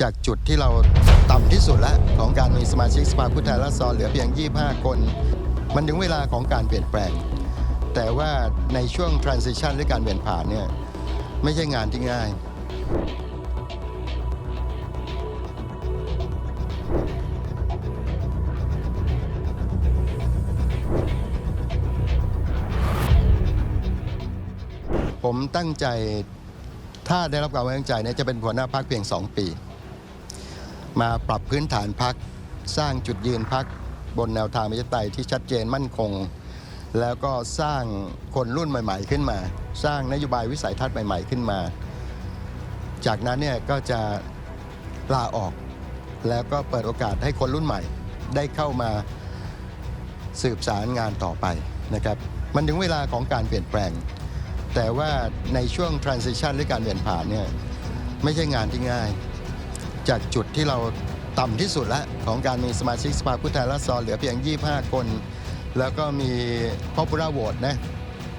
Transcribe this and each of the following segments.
จากจุดที่เราต่ำที่สุดแล้วของการมีสมาชิกสภาผู้แทนราษฎรเหลือเพียง 25 คน มันถึงเวลาของการเปลี่ยนแปลง แต่ว่าในช่วง transition หรือการเปลี่ยนผ่านเนี่ยไม่ใช่งานที่ง่าย ผมตั้งใจถ้าได้รับการไว้วางใจเนี่ยจะเป็นหัวหน้าพักเพียง 2 ปี มาปรับพื้นฐานพักสร้างจุดยืนพักบนแนวทางประชาธิปไตยที่ชัดเจนมั่นคง แล้วก็สร้างคนรุ่นใหม่ ๆ ขึ้นมา สร้างนโยบายวิสัยทัศน์ใหม่ ๆ ขึ้นมา จากนั้นเนี่ยก็จะลาออก แล้วก็เปิดโอกาสให้คนรุ่นใหม่ ได้เข้ามาสืบสารงานต่อไปนะครับมันถึงเวลาของการเปลี่ยนแปลง แต่ว่าในช่วง transition หรือการเปลี่ยนผ่านเนี่ยไม่ใช่งานที่ง่าย จากจุดที่เราต่ำที่สุดแล้วของการมีสมาชิกสภาผู้แทนราษฎรเหลือเพียง 25 คน แล้วก็มี popular vote นะ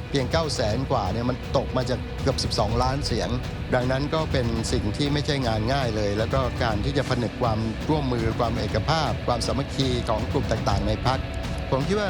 เพียง 9 0 0แสนกว่าเนี่ยมันตกมาจากเกือบ 12 ล้านเสียง ดังนั้นก็เป็นสิ่งที่ไม่ใช่งานง่ายเลย แล้วก็การที่จะผนึกความร่วมมือความเอกภาพ ความสามัคคีของกลุ่มต่างๆ ในพักผมคิดว่า